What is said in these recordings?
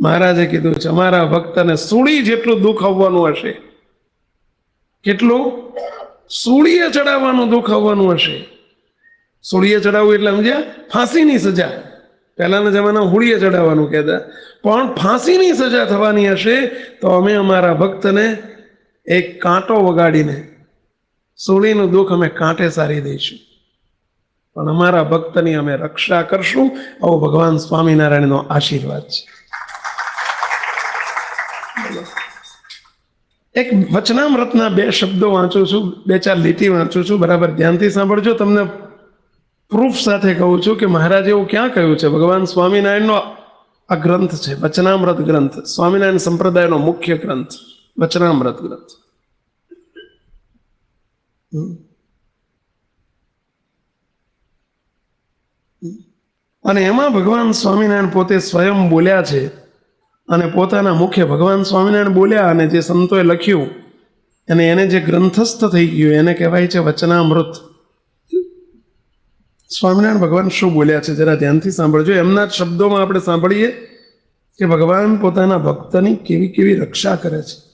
મહારાજે કીધું છે, અમારા ભક્તને સૂળી જેટલું દુઃખ આવવાનું હશે, કેટલું? સૂળીએ ચડાવવાનું દુઃખ આવવાનું હશે. સૂળીએ ચડાવવું એટલે સમજ્યા? ફાંસીની સજા. પહેલાના જમાનામાં હુળીએ ચડાવવાનું કહેતા. પણ ફાંસીની સજા થવાની હશે તો અમે અમારા ભક્તને એક કાંટો વગાડીને સૂળીનું દુઃખ અમે કાંટે સારી દઈશું. પણ અમારા ભક્તની અમે રક્ષા કરશું. આવો ભગવાન સ્વામિનારાયણનો આશીર્વાદ છે. એક વચનામૃતના બે શબ્દો વાંચું છું, બે ચાર લીટી વાંચું છું, બરાબર. ધ્યાનથી સાંભળજો. તમને પ્રૂફ સાથે કહું છું કે મહારાજે એવું ક્યાં કહ્યું છે? ભગવાન સ્વામિનારાયણનો આ ગ્રંથ છે, વચનામૃત ગ્રંથ. સ્વામિનારાયણ સંપ્રદાયનો મુખ્ય ગ્રંથ, વચનામૃત ગ્રંથ. અને એમાં ભગવાન સ્વામિનારાયણ પોતે સ્વયં બોલ્યા છે અને પોતાના મુખ્ય ભગવાન સ્વામિનારાયણ બોલ્યા અને જે સંતોએ લખ્યું, અને એને જે ગ્રંથસ્થ થઈ ગયું, એને કહેવાય છે વચનામૃત. સ્વામિનારાયણ ભગવાન શું બોલ્યા છે? જરા ધ્યાનથી સાંભળજો. એમના જ શબ્દોમાં આપણે સાંભળીએ કે ભગવાન પોતાના ભક્તની કેવી કેવી રક્ષા કરે છે.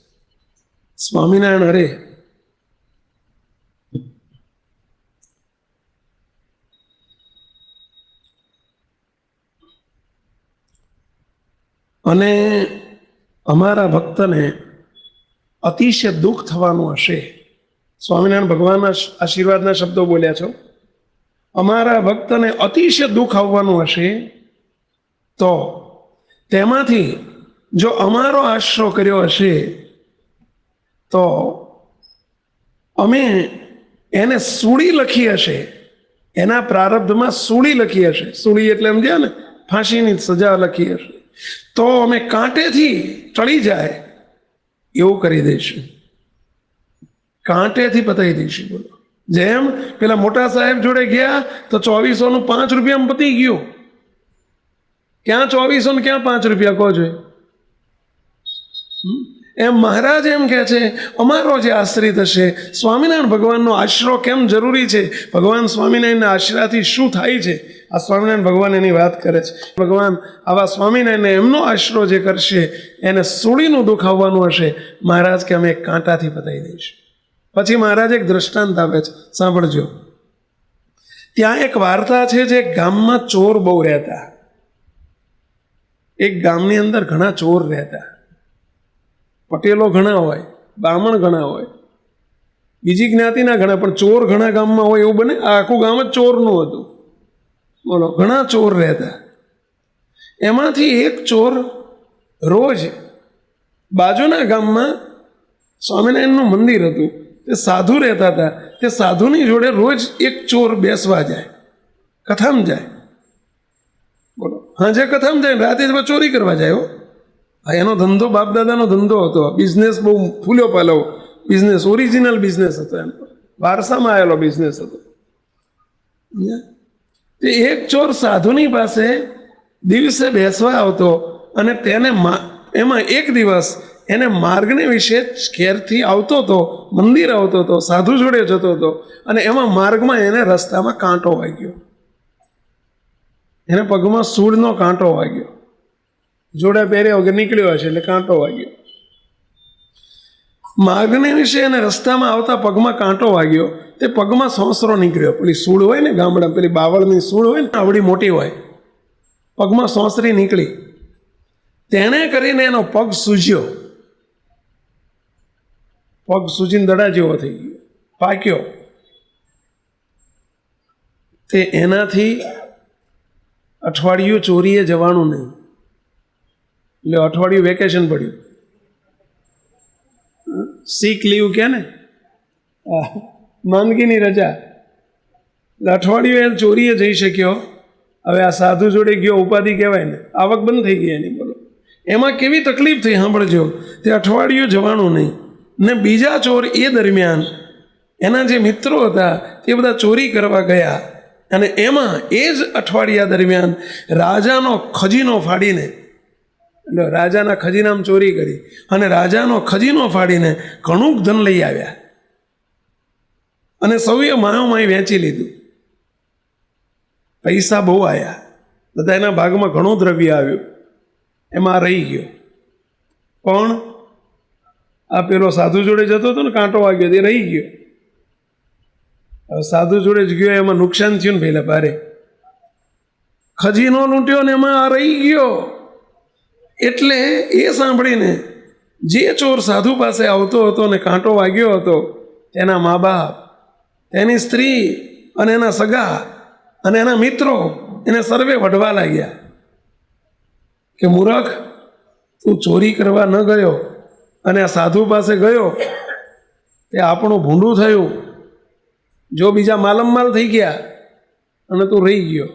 સ્વામિનારાયણ અરે અને અમારા ભક્તને અતિશય દુઃખ થવાનું હશે. સ્વામિનારાયણ ભગવાનના આશીર્વાદના શબ્દો બોલ્યા છો. અમારા ભક્તને અતિશય દુઃખ આવવાનું હશે તો તેમાંથી જો અમારો આશરો કર્યો હશે તો અમે એને સૂળી લખી હશે. એના પ્રારબ્ધમાં સૂળી લખી હશે. સૂળી એટલે સમજ્યા ને, ફાંસીની સજા લખી હશે. તો અમે કાંટેથી ટળી જાય એવું કરી દઈશું. કાંટેથી પતાવી દઈશું બોલો. જેમ પેલા મોટા સાહેબ જોડે ગયા તો ચોવીસો નું પાંચ રૂપિયામાં પતી ગયું. ક્યાં ચોવીસો ને ક્યાં પાંચ રૂપિયા? કહો છો એમ મહારાજ એમ કહે છે, અમારો જે આશ્રિત હશે, સ્વામિનારાયણ ભગવાનનો આશરો કેમ જરૂરી છે? ભગવાન સ્વામિનારાયણના આશરાથી શું થાય છે? આ સ્વામિનારાયણ ભગવાન એની વાત કરે છે. ભગવાન, આવા સ્વામિનારાયણને એમનો આશરો જે કરશે, એને સૂળીનું દુઃખ આવવાનું હશે, મહારાજ કે અમે એક કાંટાથી પતાવી દઈશું. પછી મહારાજ એક દ્રષ્ટાંત આપે છે. સાંભળજો. ત્યાં એક વાર્તા છે જે ગામમાં ચોર બહુ રહેતા. એક ગામની અંદર ઘણા ચોર રહેતા. પટેલો ઘણા હોય, બ્રાહ્મણ ઘણા હોય, બીજી જ્ઞાતિના ઘણા, પણ ચોર ઘણા ગામમાં હોય એવું બને. આખું ગામ જ ચોરનું હતું. બોલો, ઘણા ચોર રહેતા. એમાંથી એક ચોર રોજ બાજુના ગામમાં સ્વામિનારાયણનું મંદિર હતું. તે સાધુ રહેતા હતા. તે સાધુની જોડે રોજ એક ચોર બેસવા જાય. કથામાં જાય. બોલો હા જે કથામાં જાય રાતે ચોરી કરવા જાય હો. એનો ધંધો બાપ દાદાનો ધંધો હતો. બિઝનેસ બહુ ફૂલ્યો પાલો બિઝનેસ ઓરિજિનલ બિઝનેસ હતો એમ. વારસામાં આવેલો બિઝનેસ હતો. તે એક ચોર સાધુની પાસે દિવસે બેસવા આવતો અને તેને એમાં એક દિવસ એને માર્ગને વિશે ઘેરથી આવતો હતો મંદિર આવતો હતો સાધુ જોડે જતો હતો અને એમાં માર્ગમાં એને રસ્તામાં કાંટો વાગ્યો. એને પગમાં સૂળનો કાંટો વાગ્યો. જોડે પહેર્યા વગર નીકળ્યો હશે એટલે કાંટો વાગ્યો. માર્ગને વિશે અને રસ્તામાં આવતા પગમાં કાંટો વાગ્યો. તે પગમાં સોંસરો નીકળ્યો. પેલી સૂળ હોય ને ગામડા, પેલી બાવળની સૂળ હોય ને, આવડી મોટી હોય. પગમાં સોંસરી નીકળી. તેણે કરીને એનો પગ સૂજ્યો. પગ સૂજીને દડા જેવો થઈ ગયો. પાક્યો. તે એનાથી અઠવાડિયું ચોરીએ જવાનું નહીં. એટલે અઠવાડિયું વેકેશન પડ્યું. સીક લીવ કે ને? માંદગીની રજા. અઠવાડિયું એ ચોરીએ જઈ શક્યો. હવે આ સાધુ જોડે ગયો, ઉપાધિ કહેવાય ને. આવક બંધ થઈ ગઈ એની બોલો. એમાં કેવી તકલીફ થઈ, સાંભળજો. તે અઠવાડિયું જવાનું નહીં. ને બીજા ચોર એ દરમિયાન, એના જે મિત્રો હતા, તે બધા ચોરી કરવા ગયા. અને એમાં એ જ અઠવાડિયા દરમિયાન રાજાનો ખજીનો ફાડીને એટલે રાજાના ખજીનામાં ચોરી કરી અને રાજાનો ખજીનો ફાડીને ઘણું ધન લઈ આવ્યા. અને સૌએ માયોમાય વેચી લીધું. પૈસા બહુ આવ્યા બધા એના ભાગમાં ઘણું દ્રવ્ય આવ્યું. એમાં રહી ગયો. પણ આ પેલો સાધુ જોડે જતો હતો ને, કાંટો વાગ્યો તે રહી ગયો. સાધુ જોડે જ ગયો, એમાં નુકસાન થયું ને પહેલા ભારે. ખજીનો લૂંટ્યો ને એમાં આ રહી ગયો. એટલે એ સાંભળીને જે ચોર સાધુ પાસે આવતો હતો ને કાંટો વાગ્યો હતો, તેના મા બાપ તેની સ્ત્રી અને એના સગા અને એના મિત્રો એને સર્વે વઢવા લાગ્યા કે, મૂરખ, તું ચોરી કરવા ન ગયો અને આ સાધુ પાસે ગયો, તે આપણું ભૂંડું થયું. જો બીજા માલમમાલ થઈ ગયા અને તું રહી ગયો.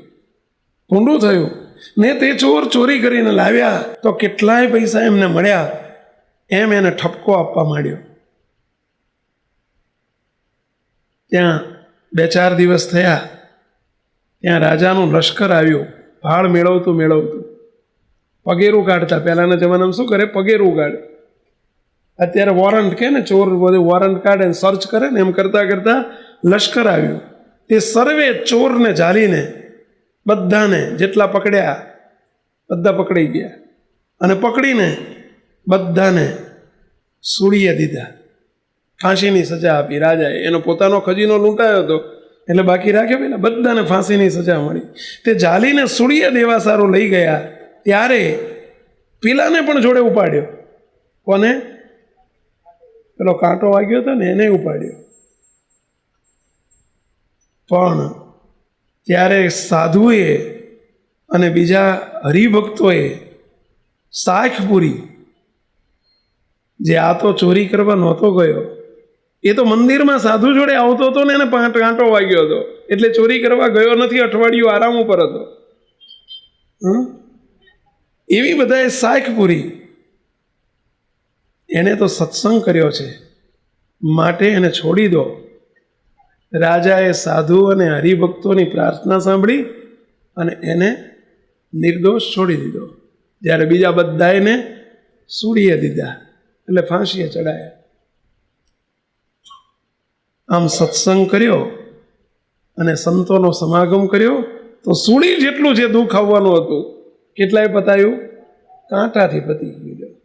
ભૂંડું થયું. ને તે ચોર ચોરી કરીને લાવ્યા તો કેટલાય પૈસા એમને મળ્યા. એમ એને ઠપકો આપવા માંડ્યો. ત્યાં બે ચાર દિવસ થયા. ત્યાં રાજાનું લશ્કર આવ્યું. ભાળ મેળવતું મેળવતું. પગેરું કાઢતા. પહેલાંના જમાનામાં શું કરે? પગેરું કાઢે. અત્યારે વોરંટ કે ને ચોર બધું વોરંટ કાઢે ને સર્ચ કરે ને એમ કરતાં કરતાં લશ્કર આવ્યું. તે સર્વે ચોરને ઝાલીને બધાને જેટલા પકડ્યા, બધા પકડાઈ ગયા. અને પકડીને બધાને સૂળીએ દીધા. ફાંસીની સજા આપી રાજાએ. એનો પોતાનો ખજીનો લૂંટાયો હતો. એટલે બાકી રાખ્યો પેલા. બધાને ફાંસીની સજા મળી. તે જાલીને સૂળીએ દેવા સારો લઈ ગયા. ત્યારે પેલાને પણ જોડે ઉપાડ્યો. કોને? પેલો કાંટો વાગ્યો હતો ને, એને ઉપાડ્યો. પણ ત્યારે સાધુએ અને બીજા હરિભક્તોએ સાખ પૂરી, જે આ તો ચોરી કરવા નહોતો ગયો, એ તો મંદિરમાં સાધુ જોડે આવતો હતો ને એને પાંચ કાંટો વાગ્યો હતો. એટલે ચોરી કરવા ગયો નથી, અઠવાડિયું આરામ ઉપર હતો? એવી બધાએ સાખ પૂરી. એણે તો સત્સંગ કર્યો છે. માટે એને છોડી દો. રાજાએ સાધુ અને હરિભક્તોની પ્રાર્થના સાંભળી અને એને નિર્દોષ છોડી દીધો. જ્યારે બીજા બધા એને સૂડીએ દીધા એટલે ફાંસીએ ચડાયા. આમ સત્સંગ કર્યો અને સંતોનો સમાગમ કર્યો તો સૂડી જેટલું જે દુઃખ આવવાનું હતું, કેટલાય પતાયું? કાંટાથી પતી ગયું.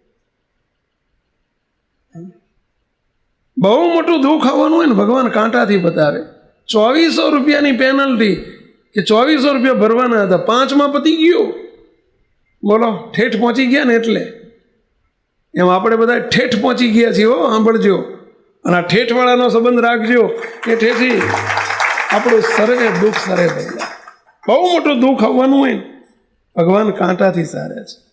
બહુ મોટું દુઃખ આવવાનું હોય ને ભગવાન કાંટાથી બતાવે ચોવીસો રૂપિયાની પેનલ્ટી કે ચોવીસો રૂપિયા ભરવાના હતા, પાંચમાં પતી ગયું. બોલો, ઠેઠ પહોંચી ગયા ને એટલે. એમ આપણે બધા ઠેઠ પહોંચી ગયા છીએ હો, સાંભળજો. અને આ ઠેઠવાળાનો સંબંધ રાખજો કે ઠેઠી, આપણું સરે દુઃખ સરે થયેલા બહુ મોટું દુઃખ આવવાનું હોય ને, ભગવાન કાંટાથી સારે છે.